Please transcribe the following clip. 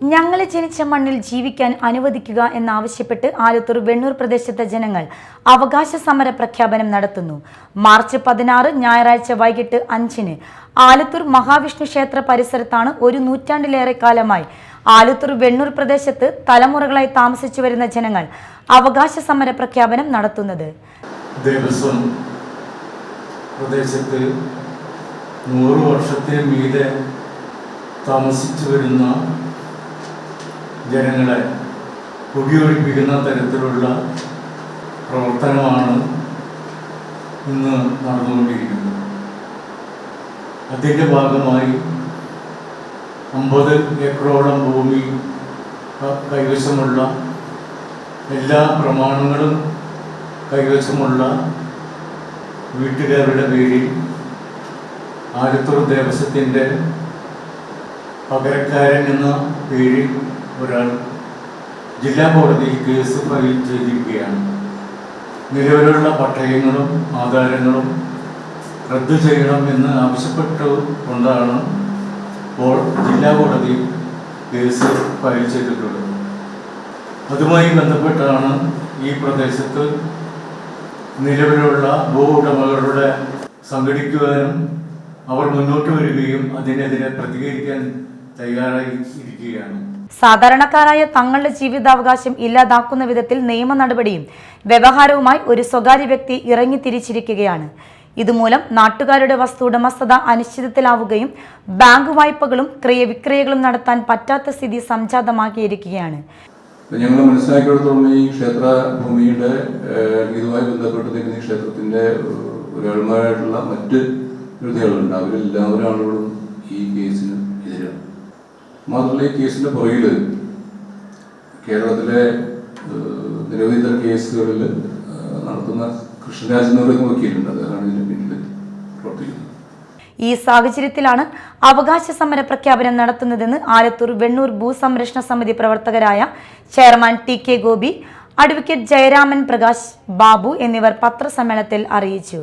ഞങ്ങളെ ജനിച്ച മണ്ണിൽ ജീവിക്കാൻ അനുവദിക്കുക എന്നാവശ്യപ്പെട്ട് ആലത്തൂർ വെണ്ണൂർ പ്രദേശത്തെ ജനങ്ങൾ അവകാശ സമര പ്രഖ്യാപനം നടത്തുന്നു. മാർച്ച് പതിനാറ് ഞായറാഴ്ച വൈകിട്ട് അഞ്ചിന് ആലത്തൂർ മഹാവിഷ്ണു ക്ഷേത്ര പരിസരത്താണ് ഒരു നൂറ്റാണ്ടിലേറെ കാലമായി ആലത്തൂർ വെണ്ണൂർ പ്രദേശത്ത് തലമുറകളായി താമസിച്ചു വരുന്ന ജനങ്ങൾ അവകാശ സമര പ്രഖ്യാപനം നടത്തുന്നത്. ദേവസ്വം പ്രദേശത്ത് നൂറ് വർഷത്തിന് മീതെ താമസിച്ചു വരുന്ന ജനങ്ങളെ കുടിയൊഴിപ്പിക്കുന്ന തരത്തിലുള്ള പ്രവർത്തനമാണ് ഇന്ന് നടന്നുകൊണ്ടിരിക്കുന്നത്. അതിന്റെ ഭാഗമായി അമ്പത് ഏക്കറോളം ഭൂമി കൈവശമുള്ള എല്ലാ പ്രമാണങ്ങളും കൈവശമുള്ള വീട്ടുകാരുടെ പേരിൽ ആലത്തൂർ ദേവസ്വത്തിന്റെ പകരക്കാരൻ എന്ന പേരിൽ ഒരാൾ ജില്ലാ കോടതിയിൽ കേസ് ഫയൽ ചെയ്തിരിക്കുകയാണ്. നിലവിലുള്ള പട്ടയങ്ങളും ആധാരങ്ങളും റദ്ദു ചെയ്യണം എന്ന് ആവശ്യപ്പെട്ടു കൊണ്ടാണ് ഇപ്പോൾ ജില്ലാ കോടതി കേസ് ഫയൽ ചെയ്തിട്ടുള്ളത്. അതുമായി ബന്ധപ്പെട്ടാണ് ഈ പ്രദേശത്ത് നിലവിലുള്ള ഭൂ ഉടമകളുടെ സംഘടിക്കുവാനും അവർ മുന്നോട്ട് വരികയും അതിനെതിരെ പ്രതികരിക്കാൻ തയ്യാറായി ഇരിക്കുകയാണ്. സാധാരണക്കാരായ തങ്ങളുടെ ജീവിതാവകാശം ഇല്ലാതാക്കുന്ന വിധത്തിൽ നിയമ നടപടിയും വ്യവഹാരവുമായി ഒരു സ്വകാര്യ വ്യക്തി ഇറങ്ങിത്തിരിച്ചിരിക്കുകയാണ് ഇതുമൂലം നാട്ടുകാരുടെ വസ്തു ഉടമസ്ഥത അനിശ്ചിതത്തിലാവുകയും ബാങ്ക് വായ്പകളും ക്രയവിക്രയങ്ങളും നടത്താൻ പറ്റാത്ത സ്ഥിതി സംജാതമാക്കിയിരിക്കുകയാണ്. ഞങ്ങൾ മനസ്സിലാക്കിയെടുത്തോളം ഈ ക്ഷേത്ര ഭൂമിയുടെ ഇതുമായി ബന്ധപ്പെട്ട് നിൽക്കുന്ന ഈ ക്ഷേത്രത്തിന്റെ ഒരാളുമാരായിട്ടുള്ള മറ്റ് കൃതികളുണ്ട്. അവരെല്ലാവരും ആളുകളും ഈ കേസിന് എതിരാണ്. മാത്രമല്ല ഈ കേസിന്റെ പുറകിൽ കേരളത്തിലെ നിരവധി തരം കേസുകളിൽ നടത്തുന്ന കൃഷ്ണരാജ് വക്കീലുണ്ട്. അദ്ദേഹമാണ് ഇതിന്റെ പിന്നിൽ പ്രവർത്തിക്കുന്നത്. ഈ സാഹചര്യത്തിലാണ് അവകാശ സമര പ്രഖ്യാപനം നടത്തുന്നതെന്ന് ആലത്തൂർ വെണ്ണൂർ ഭൂസംരക്ഷണ സമിതി പ്രവർത്തകരായ chairman T K Gopi advocate Jayaraman Prakash Babu എന്നിവർ പത്രസമ്മേളനത്തിൽ അറിയിച്ചു.